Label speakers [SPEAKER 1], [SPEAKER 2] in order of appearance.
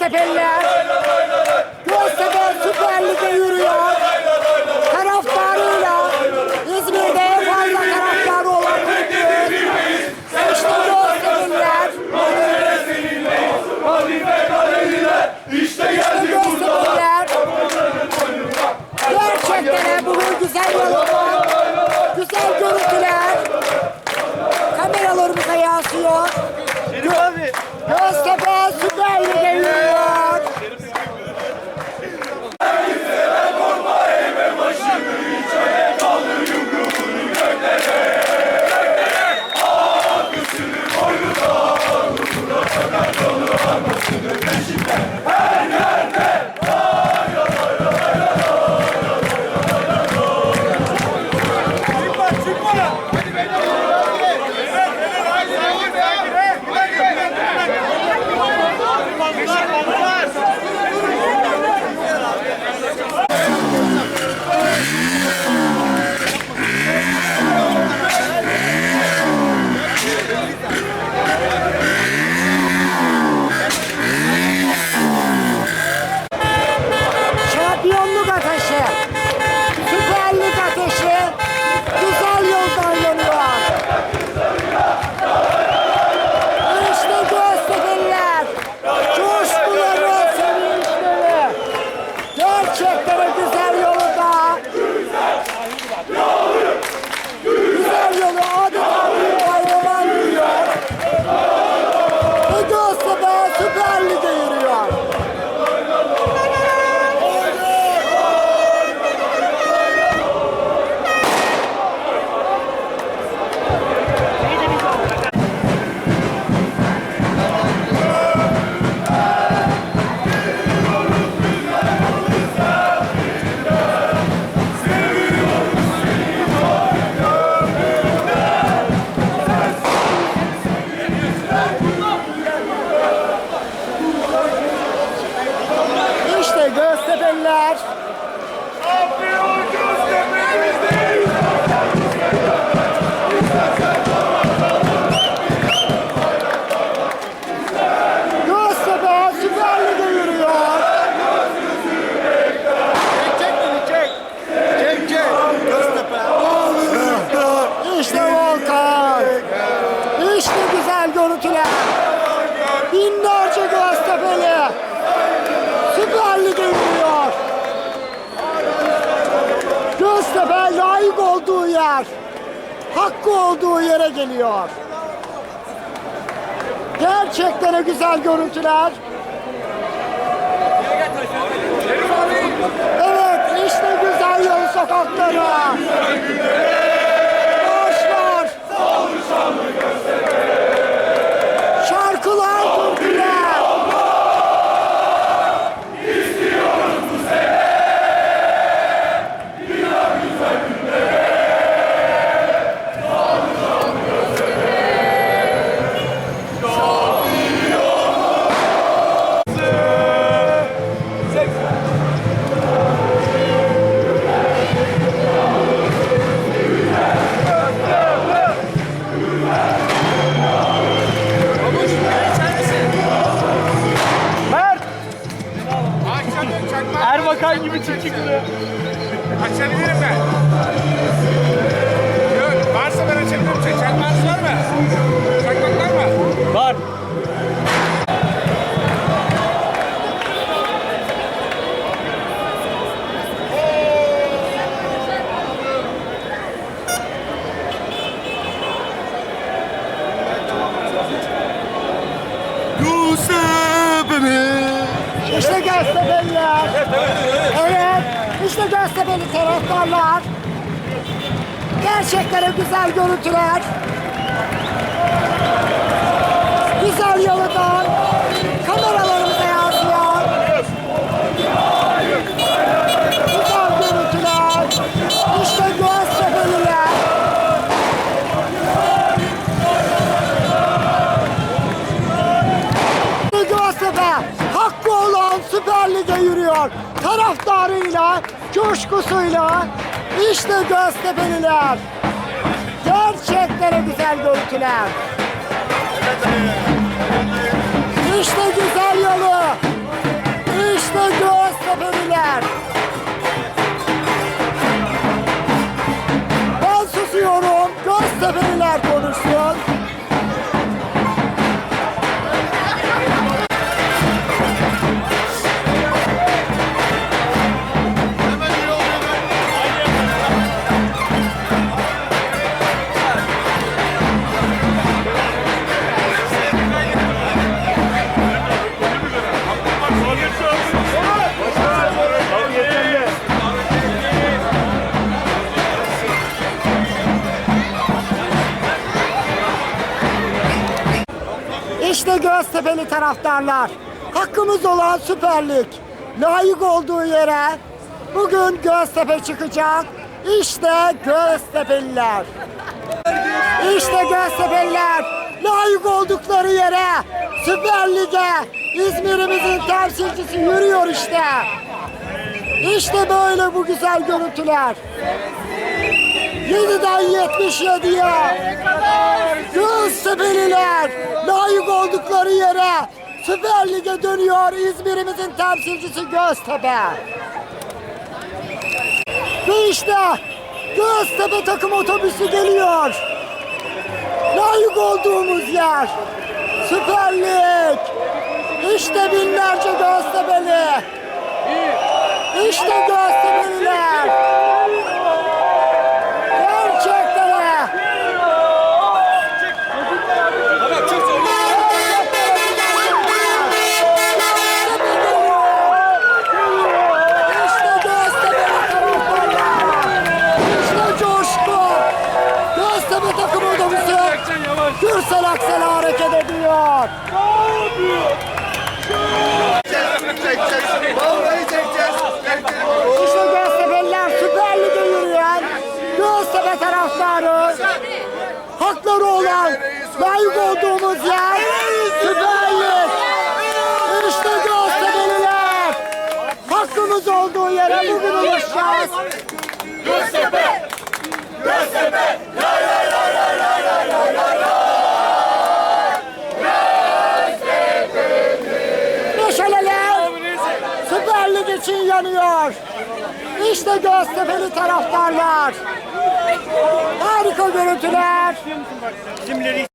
[SPEAKER 1] استفله görüntüler. Binlerce Göztepe'li Süper Lig'e yürüyor. Göztepe layık olduğu yer, hakkı olduğu yere geliyor. Gerçekten de güzel görüntüler. Evet işte güzel yol sokakları.
[SPEAKER 2] Thank
[SPEAKER 3] you.
[SPEAKER 1] İşte Göztepe'liler. Evet. İşte Göztepe'li taraftarlar. Gerçeklere güzel görüntüler. Güzel yoldan. coşkusuyla işte Göztepe'liler. Gerçeklere güzel görüntüler. İşte güzel yolu. İşte Göztepe'liler. Göztepe'li taraftarlar. Hakkımız olan Süper Lig. Layık olduğu yere bugün Göztepe çıkacak. İşte Göztepe'liler. İşte Göztepe'liler layık oldukları yere Süper Lig'e İzmir'imizin temsilcisi yürüyor işte. İşte böyle bu güzel görüntüler. 7'den 77'ye Göztepe'liler layık oldukları yere Süper Lig'e dönüyor İzmir'imizin temsilcisi Göztepe. Ve işte Göztepe takım otobüsü geliyor. Layık olduğumuz yer. Süper Lig. İşte binlerce Göztepe'li. İşte Göztepe'liler.
[SPEAKER 3] Vallahi çekeceğiz.
[SPEAKER 1] İşte Göztepe'liler Süper Lig'e yürüyen Göztepe taraftarı. Hakları olan layık olduğumuz yer Süper Lig. İşte Göztepe'liler. Hakkımız olduğu yere bugün ulaşacağız. Meşaleler Süper Lig için yanıyor. İşte Göztepe'li taraftarlar. Harika görüntüler.
[SPEAKER 3] Kimleri